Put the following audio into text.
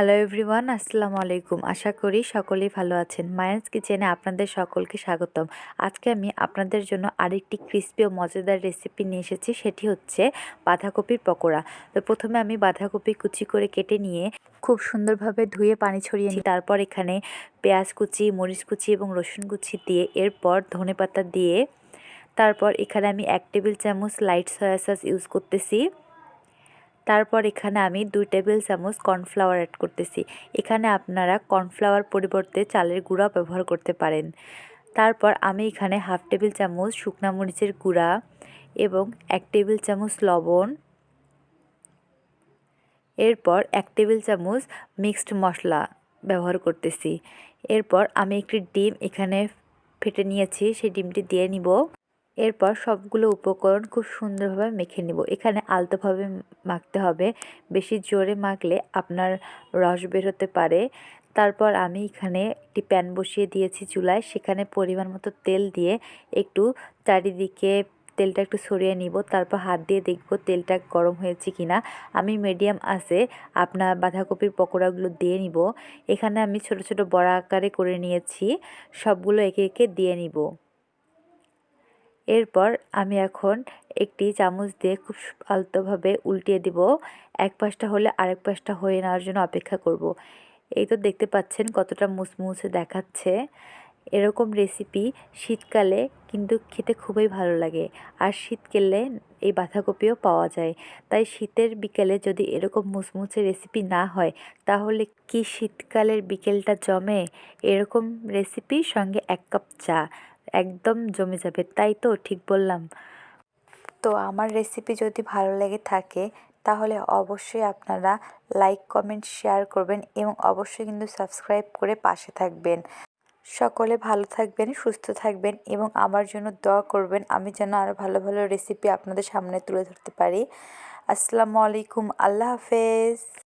Hello everyone আসসালামু আলাইকুম আশা করি সকলেই ভালো আছেন। মায়ান্স কিচেনে আপনাদের সকলকে স্বাগতম। আজকে আমি আপনাদের জন্য আরেকটি ক্রিস্পি ও মজাদার রেসিপি নিয়ে এসেছি। সেটি হচ্ছে বাঁধাকপির পকোড়া। তো প্রথমে আমি বাঁধাকপি কুচি করে কেটে নিয়ে খুব সুন্দরভাবে ধুয়ে পানি ছড়িয়ে নিই তারপর এখানে পেঁয়াজ কুচি, মরিচ কুচি এবং রসুন কুচি দিয়ে এরপর ধনে পাতা দিয়ে তারপর এখানে আমি এক টেবিল চামচ লাইট সয়া সস ইউজ করতেছি। তারপর এখানে আমি দুই টেবিল চামচ কর্নফ্লাওয়ার অ্যাড করতেছি। এখানে আপনারা কর্নফ্লাওয়ার পরিবর্তে চালের গুঁড়া ব্যবহার করতে পারেন। তারপর আমি এখানে হাফ টেবিল চামচ শুকনা মরিচের গুঁড়া এবং এক টেবিল চামচ লবণ। এরপর এক টেবিল চামচ মিক্সড মশলা ব্যবহার করতেছি। এরপর আমি একটি ডিম এখানে ফেটে নিয়েছি, সেই ডিমটি দিয়ে নিব। এরপর সবগুলো উপকরণ খুব সুন্দরভাবে মেখে নিব। এখানে আলতোভাবে মাখতে হবে। বেশি জোরে মাখলে আপনার রস বের হতে পারে। তারপর আমি এখানে একটি প্যান বসিয়ে দিয়েছি চুলায়। সেখানে পরিমাণ মতো তেল দিয়ে একটু চারিদিকে তেলটা একটু সরিয়ে নিব। তারপর হাত দিয়ে দেখব তেলটা গরম হয়েছে কিনা। আমি মিডিয়াম আছে আপনার বাঁধাকপির পকোড়াগুলো দিয়ে নিব। এখানে আমি ছোট ছোট বড় আকারে করে নিয়েছি। সবগুলো একে একে দিয়ে নিব। এরপর আমি এখন একটি চামচ দিয়ে খুব আলতোভাবে উল্টিয়ে দিব। এক পাশটা হলে আরেক পাশটা হয়ে নেওয়ার জন্য অপেক্ষা করব। এই তো দেখতে পাচ্ছেন কতটা মুসমুসে দেখাচ্ছে। এরকম রেসিপি শীতকালে কিন্তু খেতে খুবই ভালো লাগে। আর শীতকালে এই বাঁধাকপিও পাওয়া যায়। তাই শীতের বিকেলে যদি এরকম মুসমুসে রেসিপি না হয়, তাহলে কি শীতকালের বিকেলটা জমে? এরকম রেসিপি সঙ্গে এক কাপ চা। একদম জমে যাবে, তাই তো? ঠিক বললাম। তো আমার রেসিপি যদি ভালো লেগে থাকে, তাহলে অবশ্যই আপনারা লাইক কমেন্ট শেয়ার করবেন এবং অবশ্যই কিন্তু সাবস্ক্রাইব করে পাশে থাকবেন। সকলে ভালো থাকবেন, সুস্থ থাকবেন এবং আমার জন্য দোয়া করবেন, আমি যেন আরও ভালো ভালো রেসিপি আপনাদের সামনে তুলে ধরতে পারি। আসসালামু আলাইকুম, আল্লাহ হাফেজ।